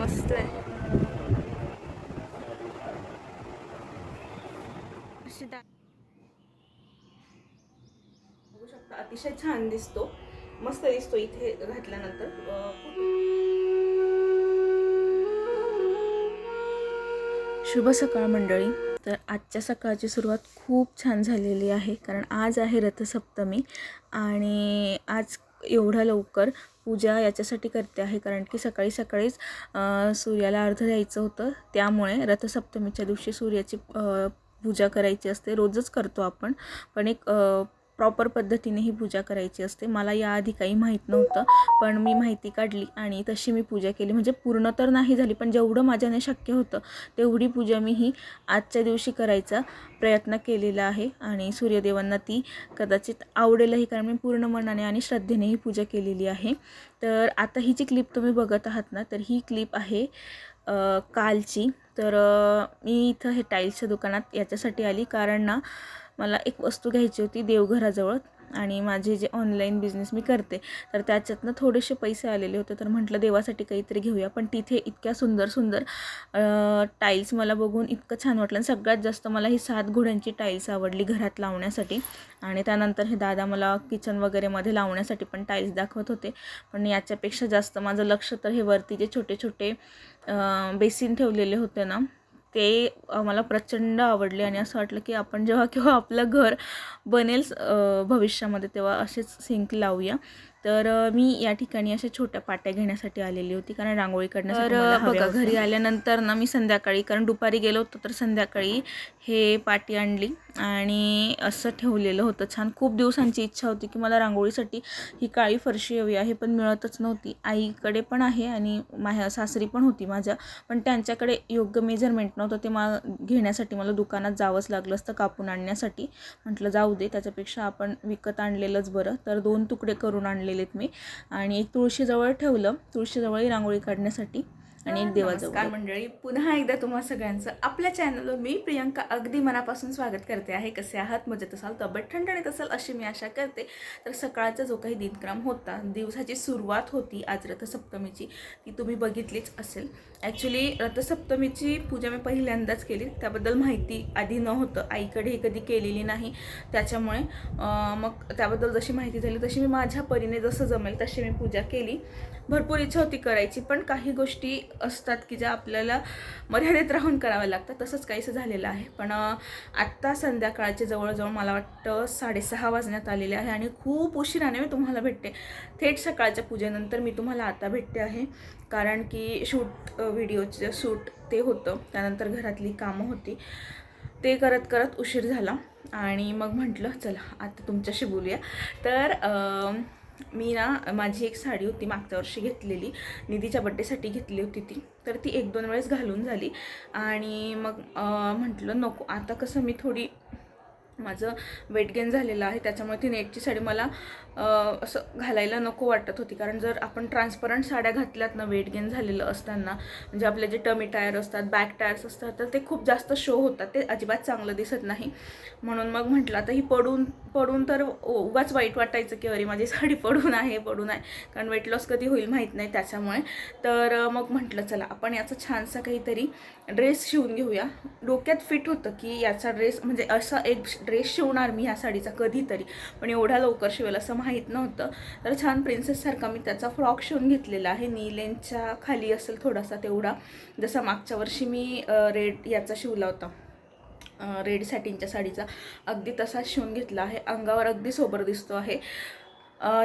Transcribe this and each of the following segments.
मस्त आहे. बघू शकता अतिशय छान दिसतो. मस्त दिसतो इथे घातल्यानंतर. शुभ सकाळ मंडळी. तर आजच्या सकाळची सुरुवात खूप छान झालेली आहे कारण आज आहे रथसप्तमी आणि आज एवढ्या लवकर पूजा याच्यासाठी करते आहे. कारण की सकाळी सकाळीच सूर्याला अर्ध द्यायचं होतं. त्यामुळे रथसप्तमीच्या दिवशी सूर्याची पूजा करायची असते. रोजच करतो आपण. पण एक प्रॉपर पद्धतीने ही पूजा करायची असते. मला याआधी काही माहीत नव्हतं पण मी माहिती काढली आणि तशी मी पूजा केली. म्हणजे पूर्ण तर नाही झाली पण जेवढं माझ्याने शक्य होतं तेवढी पूजा मी ही आजच्या दिवशी करायचा प्रयत्न केलेला आहे आणि सूर्यदेवांना ती कदाचित आवडेलही कारण मी पूर्ण मनाने आणि श्रद्धेने ही पूजा केलेली आहे. तर आता ही जी क्लिप तुम्ही बघत आहात ना तर ही क्लिप आहे कालची. तर मी इथं हे टाईल्सच्या दुकानात याच्यासाठी आली कारण ना मला एक वस्तू घ्यायची होती देवघराजवळ आणि माझे जे ऑनलाईन बिझनेस मी करते तर त्याच्यातनं थोडेसे पैसे आलेले होते. तर म्हटलं देवासाठी काहीतरी घेऊया. पण तिथे इतक्या सुंदर सुंदर टाईल्स मला बघून इतकं छान वाटलं आणि सगळ्यात जास्त मला ही सात घोड्यांची टाईल्स आवडली घरात लावण्यासाठी. आणि त्यानंतर हे दादा मला किचन वगैरेमध्ये लावण्यासाठी पण टाईल्स दाखवत होते. पण याच्यापेक्षा जास्त माझं लक्ष तर हे वरती जे छोटे छोटे बेसिन ठेवलेले होते ना ते आम्हाला मला प्रचंड आवडले आणि असं वाटलं की आपण जेव्हा केव्हा आपलं घर बनेल भविष्यामध्ये तेव्हा असेच सिंक लावूया. तर मी या ठिकाणी अशा छोट्या पाट्या घेण्यासाठी आलेली होती कारण रांगोळी काढण्यासाठी बघा, घरी आल्यानंतर ना मी संध्याकाळी कारण दुपारी गेलो होतो तर संध्याकाळी हे पाटी आणली आणि असं ठेवलेलं होतं छान. खूप दिवसांची इच्छा होती की मला रांगोळीसाठी ही काळी फरशी हवी आहे पण मिळतच नव्हती. आईकडे पण आहे आणि माझ्या सासरी पण होती माझ्या पण त्यांच्याकडे योग्य मेजरमेंट नव्हतं. ते मला घेण्यासाठी मला दुकानात जावंच लागलं असतं कापून आणण्यासाठी. म्हटलं जाऊ दे त्याच्यापेक्षा आपण विकत आणलेलंच बरं. तर दोन तुकडे करून आणलेलेत मी. आणि एक तुळशीजवळ ठेवलं. तुळशीजवळही रांगोळी काढण्यासाठी आणि एक देवाजवळ. मंडळी. पुन्हा एकदा तुम्हा सगळ्यांचं आपल्या चॅनलवर मी प्रियंका अगदी मनापासून स्वागत करते आहे. कसे आहात? मजेत असाल? तब्येत ठणठणीत असाल? अशी मी आशा करते. तर सकाळचा जो काही दिनक्रम होता दिवसाची सुरुवात होती आज रथसप्तमीची ती तुम्ही बघितलीच असेल. ॲक्च्युली रथसप्तमीची पूजा मी पहिल्यांदाच केली. त्याबद्दल माहिती आधी नव्हतं. आईकडे कधी केलेली नाही. त्याच्यामुळे मग त्याबद्दल जशी माहिती झाली तशी मी माझ्या परीने जसं जमेल तशी मी पूजा केली. भरपूर इच्छा होती करायची पण काही गोष्टी असतात की ज्या आपल्याला मर्यादित राहून कराव्या लागतात. तसंच काहीसं झालेलं आहे. पण आत्ता संध्याकाळचे जवळजवळ मला वाटतं साडेसहा वाजण्यात आलेले आहे आणि खूप उशिराने मी तुम्हाला भेटते. थेट सकाळच्या पूजेनंतर मी तुम्हाला आता भेटते आहे. कारण की शूट व्हिडिओचं शूट ते होतं. त्यानंतर घरातली कामं होती. ते करत करत उशीर झाला. आणि मग म्हटलं चला आता तुमच्याशी बोलूया. तर मी ना माझी एक साडी होती मागच्या वर्षी घेतलेली. निधीच्या बड्डेसाठी घेतली होती ती. तर ती एक दोन वेळेस घालून झाली. आणि मग म्हटलं नको आता कसं मी थोडी माझं वेट गेन झालेलं आहे. त्याच्यामुळे ती नेटची साडी मला असं घालायला नको वाटत होती. कारण जर आपण ट्रान्सपरंट साड्या घातल्यात ना वेट गेन झालेलं असताना म्हणजे आपले जे टमी टायर असतात बॅक टायर्स असतात तर ते खूप जास्त शो होतात. ते अजिबात चांगलं दिसत नाही. म्हणून मग म्हटलं आता ही पडून पडून तर उगाच वाईट वाटायचं की अरे माझी साडी पडून आहे पडून आहे. कारण वेट लॉस कधी होईल माहीत नाही त्याच्यामुळे. तर मग म्हटलं चला आपण याचा छानसा काहीतरी ड्रेस शिवून घेऊया. डोक्यात फिट होतं की याचा ड्रेस म्हणजे असा एक ड्रेस शिवणार मी ह्या साडीचा कधीतरी. पण एवढ्या लवकर शिवेल असं माहीत नव्हतं. तर छान प्रिन्सेससारखा मी त्याचा फ्रॉक शिवून घेतलेला आहे. नीलेनच्या खाली असेल थोडासा तेवढा. जसा मागच्या वर्षी मी रेड याचा शिवला होता. रेड सॅटिनच्या साडीचा. अगदी तसाच शिवून घेतला आहे. अंगावर अगदी सोबर दिसतो आहे.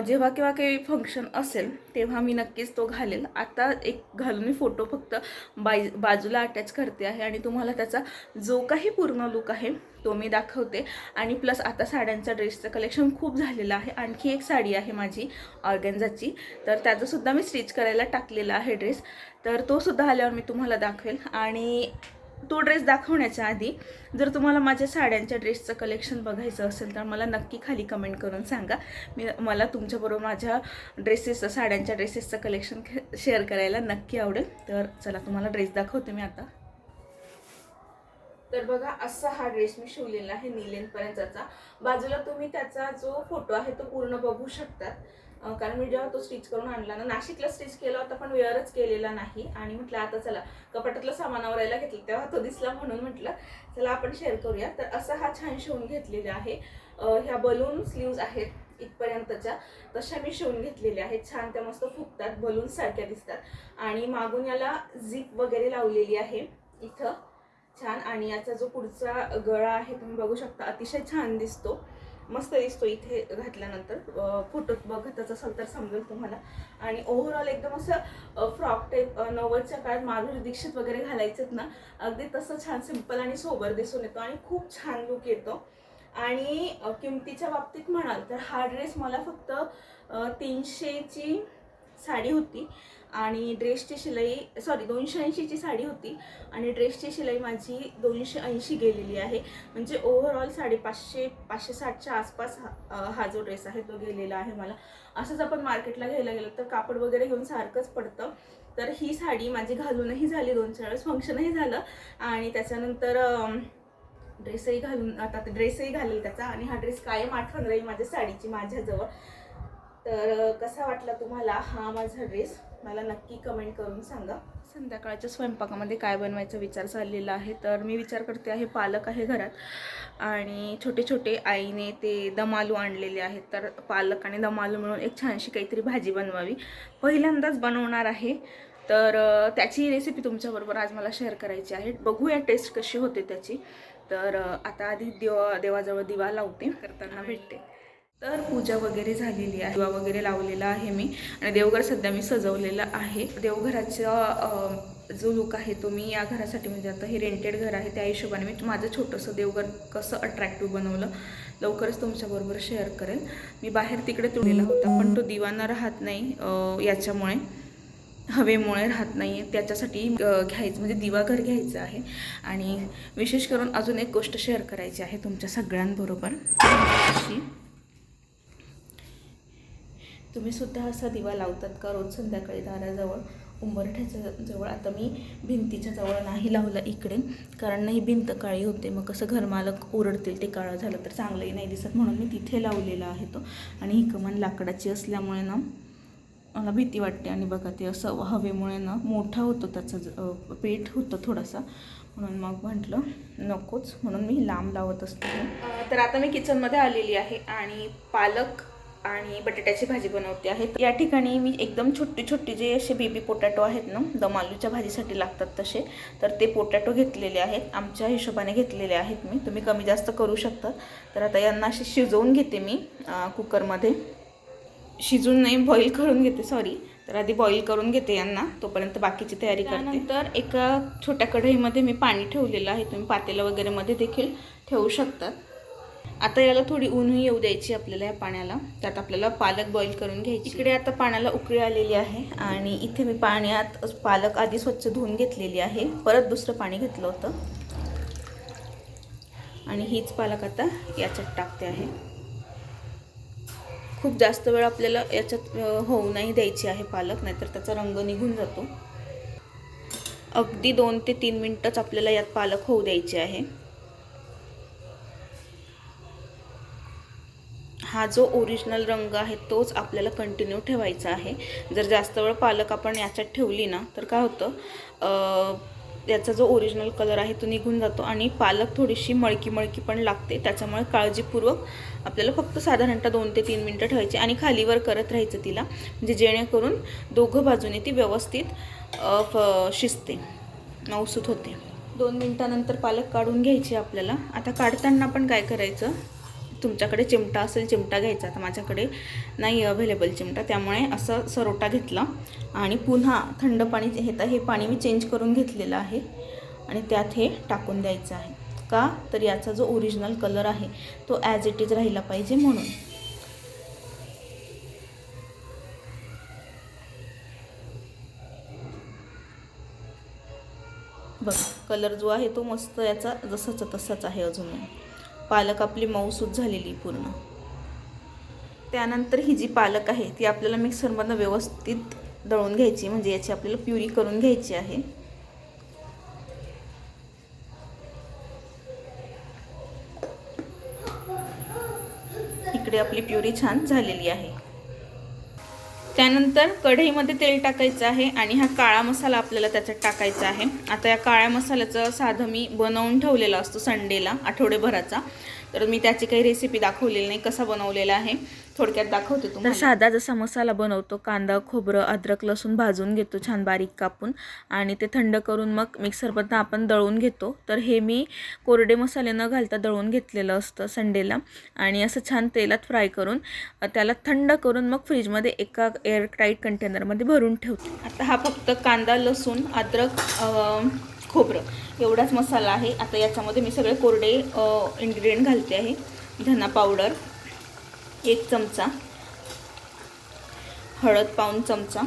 जेव्हा केव्हा काही फंक्शन असेल तेव्हा मी नक्कीच तो घालेल. आता एक घालून मी फोटो फक्त बाई बाजूला अटॅच करते आहे आणि तुम्हाला त्याचा जो काही पूर्ण लुक आहे तो मी दाखवते. आणि प्लस आता साड्यांचा ड्रेसचं कलेक्शन खूप झालेलं आहे. आणखी एक साडी आहे माझी ऑर्गेन्झाची. तर त्याचंसुद्धा मी स्टिच करायला टाकलेला आहे ड्रेस तर तो सुद्धा आल्यावर मी तुम्हाला दाखवेल. आणि तो ड्रेस दाखवण्याच्या आधी जर तुम्हाला माझ्या साड्यांच्या ड्रेसचं कलेक्शन बघायचं असेल तर मला नक्की खाली कमेंट करून सांगा. मी मला तुमच्याबरोबर माझ्या ड्रेसेसचं साड्यांच्या ड्रेसेसचं कलेक्शन शेअर करायला नक्की आवडेल. तर चला तुम्हाला ड्रेस दाखवते मी आता. तर बघा असा हा ड्रेस मी शिवलेला आहे नीलेनपर्यंतचा. बाजूला तुम्ही त्याचा जो फोटो आहे तो पूर्ण बघू शकतात. कारण मी जेव्हा तो स्टिच करून आणला ना नाशिकला स्टिच केला होता पण वेअरच केलेला नाही. आणि म्हटलं आता चला कपाटातलं सामान आवरायला घेतलं तेव्हा तो दिसला म्हणून म्हटलं चला आपण शेअर करूया. तर असा हा छान शिवून घेतलेला आहे. ह्या बलून स्लीव्ज आहेत इथपर्यंतच्या तशा मी शिवून घेतलेल्या आहेत. छान त्या मस्त फुगतात बलून सारख्या दिसतात. आणि मागून याला झिप वगैरे लावलेली आहे इथं. छान. आणि याचा जो पुढचा गळा आहे तुम्ही बघू शकता अतिशय छान दिसतो. मस्त दिसतो इथे घातल्यानंतर. अं, फोटोत बघतच असाल तर समजेल तुम्हाला. आणि ओव्हरऑल एकदम असं फ्रॉक टाईप नव्वदच्या काळात माधुरी दीक्षित वगैरे घालायचेत ना अगदी तसं छान सिंपल आणि सोबर दिसून येतो आणि खूप छान लुक येतो. आणि किमतीच्या बाबतीत म्हणाल तर हा ड्रेस मला फक्त तीनशेची साडी होती. आणि ड्रेसची शिलाई सॉरी दोनशे ऐंशीची साडी होती. आणि ड्रेसची शिलाई माझी दोनशे ऐंशी गेलेली आहे. म्हणजे ओव्हरऑल साडेपाचशे पाचशे साठच्या आसपास हा हा जो ड्रेस आहे तो गेलेला आहे मला. असंच आपण मार्केटला घ्यायला गेलो तर कापड वगैरे घेऊन सारखंच पडतं. तर ही साडी माझी घालूनही झाली दोन चार वेळेस. फंक्शनही झालं. आणि त्याच्यानंतर ड्रेसही घालून आता ड्रेसही घालेल त्याचा. आणि हा ड्रेस कायम आठवण राहील माझ्या साडीची माझ्याजवळ. तर कसा वाटला तुम्हाला हा माझा ड्रेस मला नक्की कमेंट करून सांगा. संध्याकाळच्या स्वयंपाकामध्ये काय बनवायचा विचार चाललेला आहे तर मी विचार करते आहे पालक आहे घरात. आणि छोटे छोटे आईने ते दमालू आणलेले आहेत तर पालक आणि दमालू मिळून एक छानशी काहीतरी भाजी बनवावी. पहिल्यांदाच बनवणार आहे तर त्याची रेसिपी तुमच्याबरोबर आज मला शेअर करायची आहे. बघूया टेस्ट कशी होते त्याची. तर आता आधी देवा देवाजवळ दिवा लावते. करताना भेटते. तर पूजा वगैरे झालेली आहे. दिवा वगैरे लावलेला आहे मी. आणि देवघर सध्या मी सजवलेलं आहे. देवघराचा जो लुक आहे तो मी या घरासाठी म्हणजे आता हे रेंटेड घर आहे त्या हिशोबाने मी माझं छोटंसं देवघर कसं अट्रॅक्टिव्ह बनवलं लवकरच तुमच्याबरोबर शेअर करेल. मी बाहेर तिकडे तुडलेला होता पण तो दिवाना राहत नाही याच्यामुळे हवेमुळे राहत नाही त्याच्यासाठी घ्यायचं म्हणजे दिवाघर घ्यायचं आहे. आणि विशेष करून अजून एक गोष्ट शेअर करायची आहे तुमच्या सगळ्यांबरोबर. अशी तुम्ही सुद्धा असा दिवा लावतात का? रोज संध्याकाळी दाराजवळ उंबरठ्याच्या जवळ. आता मी भिंतीच्या जवळ नाही लावलं इकडे कारण नाही भिंत काळी होते. मग कसं घरमालक ओरडतील ते काळं झालं तर चांगलंही नाही दिसत. म्हणून मी तिथे लावलेला आहे तो. आणि ही कमान लाकडाची असल्यामुळे ना मला भीती वाटते. आणि बघा ते असं हवेमुळे ना मोठा होतो त्याचा ज- पेट होतं थोडासा. म्हणून मग म्हटलं नकोच. म्हणून मी लांब लावत असते. तर आता मी किचनमध्ये आलेली आहे. आणि पालक आणि बटाट्याची भाजी बनवते आहे. या ठिकाणी मी एकदम छोटी छोटी जे असे बेबी पोटॅटो आहेत ना दम आलूच्या भाजीसाठी लागतात तसे तर ते पोटॅटो घेतलेले आहेत. आमच्या हिशोबाने घेतलेले आहेत मी. तुम्ही कमी जास्त करू शकता. तर आता यांना असे शिजवून घेते मी कुकरमध्ये. शिजून नाही बॉईल करून घेते सॉरी तर आधी बॉईल करून घेते यांना. तोपर्यंत बाकीची तयारी करते. तर एका छोट्या कढईमध्ये मी पाणी ठेवलेलं आहे. तुम्ही पातेलं वगैरेमध्ये देखील ठेवू शकतात. आता याला थोडी ऊनही येऊ द्यायची आपल्याला या पाण्याला. त्यात आपल्याला पालक बॉईल करून घ्यायची. इकडे आता पाण्याला उकळी आलेली आहे आणि इथे मी पाण्यात पालक आधी स्वच्छ धुवून घेतलेली आहे. परत दुसरं पाणी घेतलं होतं. आणि हीच पालक आता याच्यात टाकते आहे. खूप जास्त वेळ आपल्याला याच्यात होऊ नाही द्यायची आहे पालक नाहीतर त्याचा रंग निघून जातो. अगदी दोन ते तीन मिनटंच आपल्याला यात पालक होऊ द्यायचे आहे. हा जो ओरिजिनल रंग आहे तोच आपल्याला कंटिन्यू ठेवायचा आहे. जर जास्त वेळ पालक आपण याच्यात ठेवली ना तर काय होतं याचा जो ओरिजिनल कलर आहे तो निघून जातो आणि पालक थोडीशी मळकी मळकी पण लागते. त्याच्यामुळे काळजीपूर्वक आपल्याला फक्त साधारणतः दोन ते तीन मिनटं ठेवायची आणि खालीवर करत राहायचं तिला. म्हणजे जेणेकरून दोघं बाजूने ती व्यवस्थित फ शिजते मऊसूत होते. दोन मिनटानंतर पालक काढून घ्यायची आपल्याला. आता काढताना पण काय करायचं तुमच्याकडे चिमटा असेल चिमटा घ्यायचा. तर माझ्याकडे नाही अवेलेबल चिमटा. त्यामुळे असं सरोटा घेतला. आणि पुन्हा थंड पाणी हे तर हे पाणी मी चेंज करून घेतलेलं आहे. आणि त्यात हे टाकून द्यायचं आहे. का? तर याचा जो ओरिजिनल कलर आहे तो ॲज इट इज राहिला पाहिजे म्हणून. बघ कलर जो आहे तो मस्त याचा जसाचा तसाच आहे अजून पालक आपली मऊसूत झालेली पूर्ण. त्यानंतर ही जी पालक आहे ती आपल्याला मिक्सरमधनं व्यवस्थित दळून घ्यायची म्हणजे याची आपल्याला प्युरी करून घ्यायची आहे. इकडे आपली प्युरी छान झालेली आहे. त्यानंतर कढईमध्ये तेल टाकायचं आहे आणि हा काळा मसाला आपल्याला त्याच्यात टाकायचा आहे. आता या काळ्या मसाल्याचं साधं मी बनवून ठेवलेलं असतो संडेला आठवडेभराचा. तर मी त्याची काही रेसिपी दाखवलेली नाही कसा बनवलेला आहे. थोडक्यात दाखवते तर तुम्हाला. साधा जसा मसाला बनवतो कांदा खोबरं अद्रक लसूण भाजून घेतो छान बारीक कापून आणि ते थंड करून मग मिक्सरमधनं आपण दळून घेतो. तर हे मी कोरडे मसाले न घालता दळून घेतलेलं असतं संडेला आणि असं छान तेलात फ्राय करून त्याला थंड करून मग फ्रीजमध्ये एका एअरटाईट कंटेनरमध्ये भरून ठेवतो. आता हा फक्त कांदा लसूण अद्रक खोबरं एवढाच मसाला आहे. आता याच्यामध्ये मी सगळे कोरडे इन्ग्रेडियंट घालते आहे. धना पावडर एक चमचा. हळद पाऊन चमचा.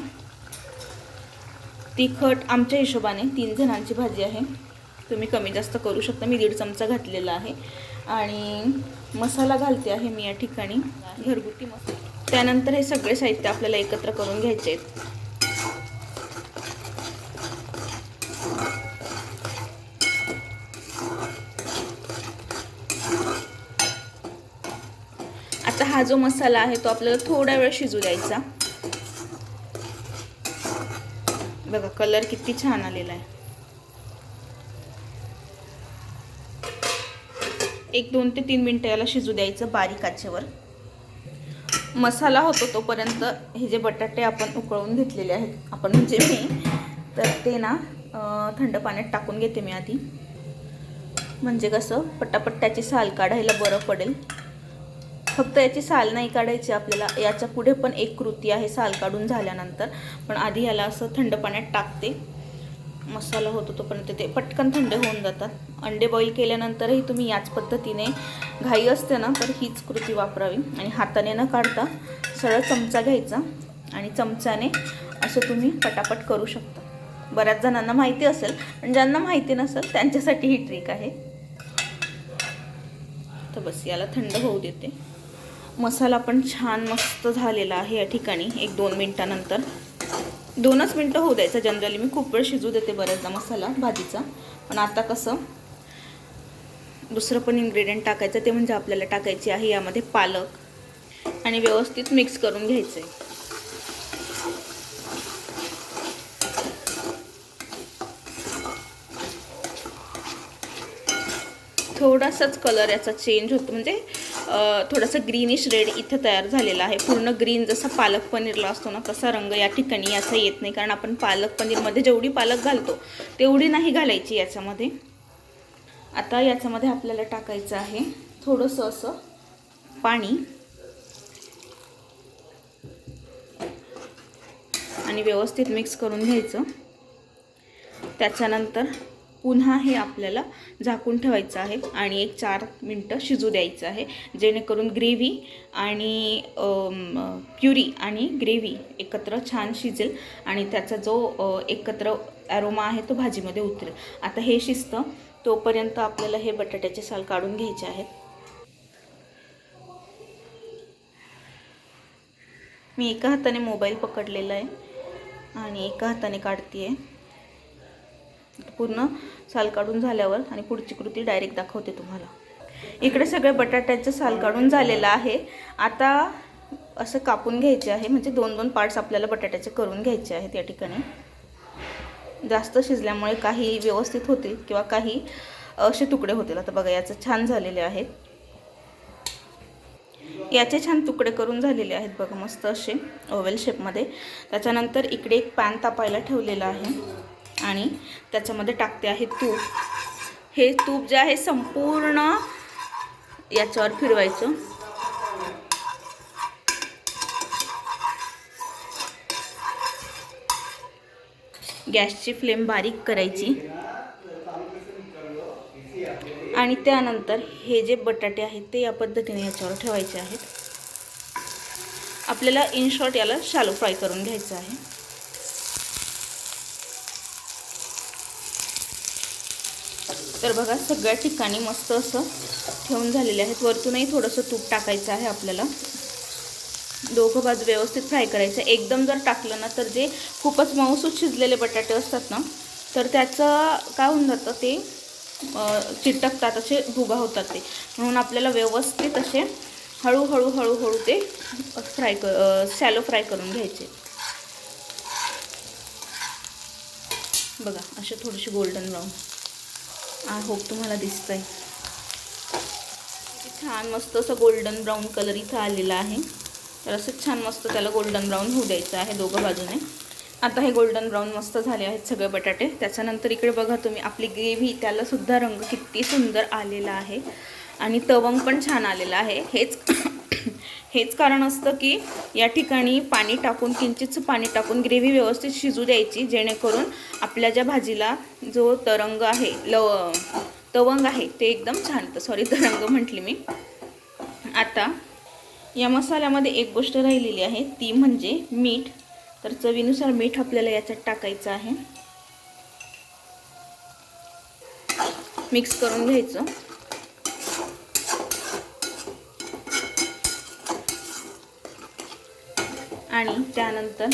तिखट आमच्या हिशोबाने तीन जणांची भाजी आहे. तुम्ही कमी जास्त करू शकता. मी दीड चमचा घातलेला आहे. आणि मसाला घालते आहे मी या ठिकाणी. घरगुती मसाला. त्यानंतर हे सगळे साहित्य आपल्याला एकत्र करून घ्यायचे आहेत आता हा जो मसाला आहे तो आपल्याला थोडा वेळ शिजू द्यायचा. बघा कलर किती छान आलेला आहे. एक दोन ते तीन मिनटं याला शिजू द्यायचं बारीक आचेवर. मसाला होतो तोपर्यंत हे जे बटाटे आपण उकळून घेतलेले आहेत आपण म्हणजे मी तर ते ना थंड पाण्यात टाकून घेते मी आधी. म्हणजे कसं पटापट त्याची साल काढायला बरं पडेल. फक्त याची साल नाही काढायची आपल्याला याच्यापुढे पण एक कृती आहे साल काढून झाल्यानंतर. पण आधी याला असं थंड पाण्यात टाकते. मसाला होतो तोपर्यंत ते पटकन थंड होऊन जातात. अंडे बॉईल केल्यानंतरही तुम्ही याच पद्धतीने घाई असते ना तर हीच कृती वापरावी. आणि हाताने न काढता सरळ चमचा घ्यायचा आणि चमच्याने असं तुम्ही पटापट करू शकता. बऱ्याच जणांना माहिती असेल पण ज्यांना माहिती नसेल त्यांच्यासाठी ही ट्रिक आहे. तर बस याला थंड होऊ देते. मसाला पण छान मस्त झालेला आहे या ठिकाणी. एक दोन मिनटानंतर. दोनच मिनटं होऊ द्यायचं जनरली मी खूप वेळ शिजू देते बऱ्याचदा मसाला भाजीचा. पण आता कसं दुसरं पण इन्ग्रेडियंट टाकायचं ते म्हणजे आपल्याला टाकायची आहे यामध्ये पालक आणि व्यवस्थित मिक्स करून घ्यायचं आहे थोडासाच कलर याचा चेंज होतो. म्हणजे थोडासा ग्रीनिश रेड इथं तयार झालेला आहे. पूर्ण ग्रीन जसा पालक पनीरला असतो ना तसा रंग या ठिकाणी याचा येत नाही. कारण आपण पालक पनीरमध्ये जेवढी पालक घालतो तेवढी नाही घालायची याच्यामध्ये. आता याच्यामध्ये आपल्याला टाकायचं आहे थोडंसं असं पाणी. आणि व्यवस्थित मिक्स करून घ्यायचं. त्याच्यानंतर पुन्हा हे आपल्याला झाकून ठेवायचं आहे आणि एक चार मिनटं शिजू द्यायचं आहे. जेणेकरून ग्रेव्ही आणि प्युरी आणि ग्रेव्ही एकत्र छान शिजेल आणि त्याचा जो एकत्र ॲरोमा आहे तो भाजीमध्ये उतरेल. आता हे शिजतं. तोपर्यंत आपल्याला हे बटाट्याचे साल काढून घ्यायचे आहेत. मी एका हाताने मोबाईल पकडलेला आहे आणि एका हाताने काढते आहे पूर्ण साल काढून झाल्यावर आणि पुढची कृती डायरेक्ट दाखवते तुम्हाला. इकडे सगळे बटाट्याचं साल काढून झालेलं आहे. आता असं कापून घ्यायचे आहे. म्हणजे दोन दोन पार्ट्स आपल्याला बटाट्याचे करून घ्यायचे आहेत या ठिकाणी. जास्त शिजल्यामुळे काही व्यवस्थित होतील किंवा काही असे तुकडे होतील. आता बघा याचं छान झालेले आहेत. याचे छान तुकडे करून झालेले आहेत. बघा मस्त असे ओवेल शेपमध्ये त्याच्यानंतर इकडे एक पॅन तापायला ठेवलेला आहे. आणि त्याच्यामध्ये टाकते आहे तूप. हे तूप जे आहे संपूर्ण याच्यावर फिरवायचं. गॅसची फ्लेम बारीक करायची. आणि त्यानंतर हे जे बटाटे आहेत ते या पद्धतीने याच्यावर ठेवायचे आहेत. आपल्याला इन शॉर्ट याला शालो फ्राय करून घ्यायचं आहे. तर बघा सगळ्या ठिकाणी मस्त असं ठेवून झालेले आहेत. वरतूनही थोडंसं तूप टाकायचं आहे आपल्याला. दोघं बाजू व्यवस्थित फ्राय करायचं. एकदम जर टाकलं ना तर जे खूपच मऊसूत शिजलेले बटाटे असतात ना तर त्याचं काय होऊन जातं ते चिटकतात असे भुगा होतात ते. म्हणून आपल्याला व्यवस्थित असे हळूहळू हळूहळू ते फ्राय कर सॅलो फ्राय करून घ्यायचे. बघा असे थोडेसे गोल्डन ब्राऊन आय होप तुम्हाला दिसतंय. किती छान मस्त असं गोल्डन ब्राऊन कलर इथं आलेला आहे. तर असं छान मस्त त्याला गोल्डन ब्राऊन होऊ द्यायचं आहे दोघं बाजूने. आता हे गोल्डन ब्राऊन मस्त झाले आहेत सगळे बटाटे. त्याच्यानंतर इकडे बघा तुम्ही आपली ग्रेव्ही त्याला सुद्धा रंग किती सुंदर आलेला आहे. आणि तवंग पण छान आलेला आहे. हेच हेच कारण असतं की या ठिकाणी पाणी टाकून किंचितचं पाणी टाकून ग्रेव्ही व्यवस्थित शिजू द्यायची जेणेकरून आपल्या ज्या भाजीला जो तरंग आहे लव तवंग आहे ते एकदम छान सॉरी तरंग म्हटली मी. आता या मसाल्यामध्ये एक गोष्ट राहिलेली आहे ती म्हणजे मीठ. तर चवीनुसार मीठ आपल्याला याच्यात टाकायचं आहे. मिक्स करून घ्यायचं. आणि त्यानंतर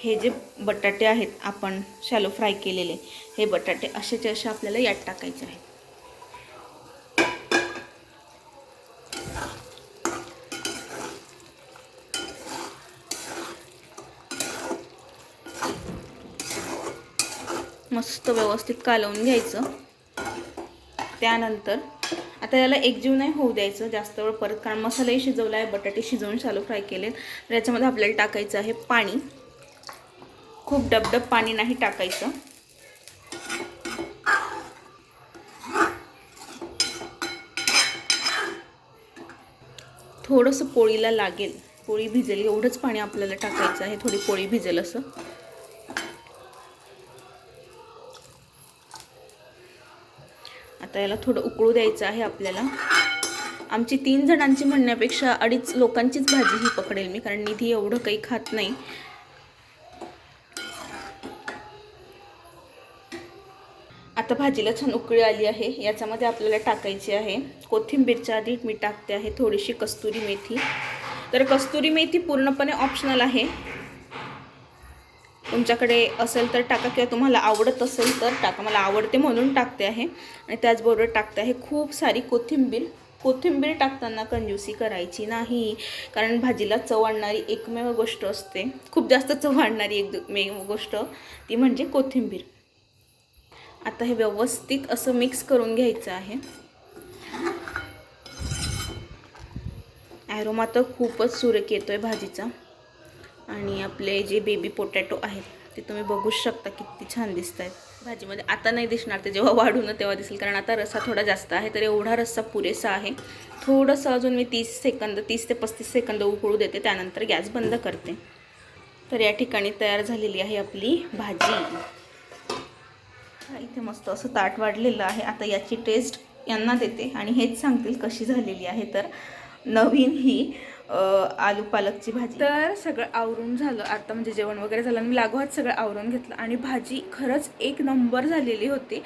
हे जे बटाटे आहेत आपण शॅलो फ्राय केलेले हे बटाटे असेचे असे आपल्याला यात टाकायचे आहेत. मस्त व्यवस्थित कालवून घ्यायचं. त्यानंतर आता याला एकजीव नाही होऊ द्यायचं. जास्त वेळ परत कारण मसालाही शिजवला आहे बटाटे शिजवून चालू फ्राय केलेत. तर याच्यामध्ये आपल्याला टाकायचं आहे पाणी. खूप डबडब पाणी नाही टाकायचं. थोडंसं पोळीला लागेल. पोळी भिजेल एवढंच पाणी आपल्याला टाकायचं आहे. थोडी पोळी भिजेल असं. आता याला थोडं उकळू द्यायचं आहे आपल्याला. आमची तीन जणांची म्हणण्यापेक्षा अडीच लोकांचीच भाजी ही पकडेल मी कारण निधी एवढं काही खात नाही. आता भाजीला छान उकळी आली आहे. याच्यामध्ये आपल्याला टाकायची आहे कोथिंबीरच्या आधी मी टाकते आहे थोडीशी कस्तुरी मेथी. तर कस्तुरी मेथी पूर्णपणे ऑप्शनल आहे. तुमच्याकडे असेल तर टाका किंवा तुम्हाला आवडत असेल तर टाका. मला आवडते म्हणून टाकते आहे. आणि त्याचबरोबर टाकते आहे खूप सारी कोथिंबीर. कोथिंबीर टाकताना कंजूसी करायची नाही. कारण भाजीला चव आणणारी एकमेव गोष्ट असते. खूप जास्त चव आणणारी एकमेव गोष्ट ती म्हणजे कोथिंबीर. आता हे व्यवस्थित असं मिक्स करून घ्यायचं आहे. ॲरोमा तर खूपच सुरेख येतो आहे भाजीचा. आणि आपले जे बेबी पोटॅटो आहेत ते तुम्ही बघूच शकता किती छान दिसत आहेत भाजीमध्ये आता नाही दिसणार ते जेव्हा वाढू ना तेव्हा दिसेल. कारण आता रस्सा थोडा जास्त आहे तर एवढा रस्सा पुरेसा आहे. थोडंसं अजून मी तीस सेकंद तीस ते पस्तीस सेकंद उकळू देते त्यानंतर गॅस बंद करते. तर या ठिकाणी तयार झालेली आहे आपली भाजी. इथे मस्त असं ताट वाढलेलं आहे. आता याची टेस्ट यांना देते आणि हेच सांगतील कशी झालेली आहे. तर नवीन ही आलू पालकची भाजी. तर सगळं आवरून झालं. आता म्हणजे जेवण वगैरे झालं आणि मी लागोहात सगळं आवरून घेतलं. आणि भाजी खरंच एक नंबर झालेली होती.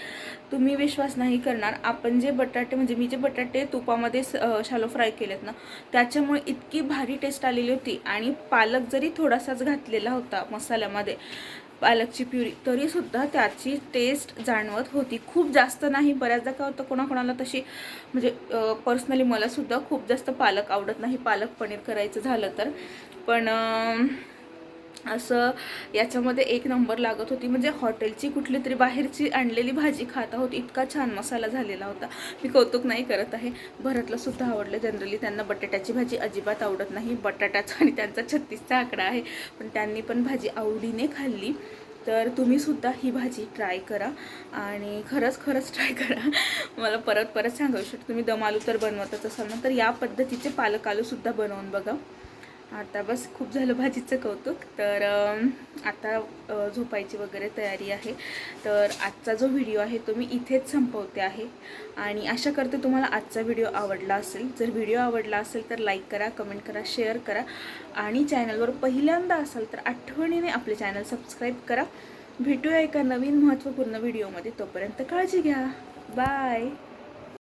तुम्ही विश्वास नाही करणार. आपण जे बटाटे म्हणजे मी जे बटाटे तुपामध्ये शालो फ्राय केलेत ना त्याच्यामुळे इतकी भारी टेस्ट आलेली होती. आणि पालक जरी थोडासाच घातलेला होता मसाल्यामध्ये पालकची प्युरी. तरीसुद्धा त्याची टेस्ट जाणवत होती. खूप जास्त नाही बऱ्याचदा काय होतं कोणाकोणाला तशी म्हणजे पर्सनली मलासुद्धा खूप जास्त पालक आवडत नाही. पालक पनीर करायचं झालं तर. पण असं याच्यामध्ये एक नंबर लागत होती. म्हणजे हॉटेलची कुठली तरी बाहेरची आणलेली भाजी खात आहोत इतका छान मसाला झालेला होता. मी कौतुक नाही करत आहे. भरतला सुद्धा आवडलं. जनरली त्यांना बटाट्याची भाजी अजिबात आवडत नाही. बटाट्याचा आणि त्यांचा छत्तीसचा आकडा आहे. पण त्यांनी पण भाजी आवडीने खाल्ली. तर तुम्हीसुद्धा ही भाजी ट्राय करा. आणि खरंच खरंच ट्राय करा. मला परत परत सांगायचं शकतो. तुम्ही दम आलू तर बनवतच असाल. ना तर या पद्धतीचे पालक आलूसुद्धा बनवून बघा. आता बस खूप झालं भाजीचं कौतुक. तर आता झोपायची वगैरे तयारी आहे. तर आजचा जो व्हिडिओ आहे तो मी इथेच संपवते आहे. आणि आशा करते तुम्हाला आजचा व्हिडिओ आवडला असेल. जर व्हिडिओ आवडला असेल तर लाईक करा कमेंट करा शेअर करा. आणि चॅनलवर पहिल्यांदा असाल तर आठवणीने आपले चॅनल सबस्क्राईब करा. भेटूया एका नवीन महत्त्वपूर्ण व्हिडिओमध्ये. तोपर्यंत काळजी घ्या. बाय.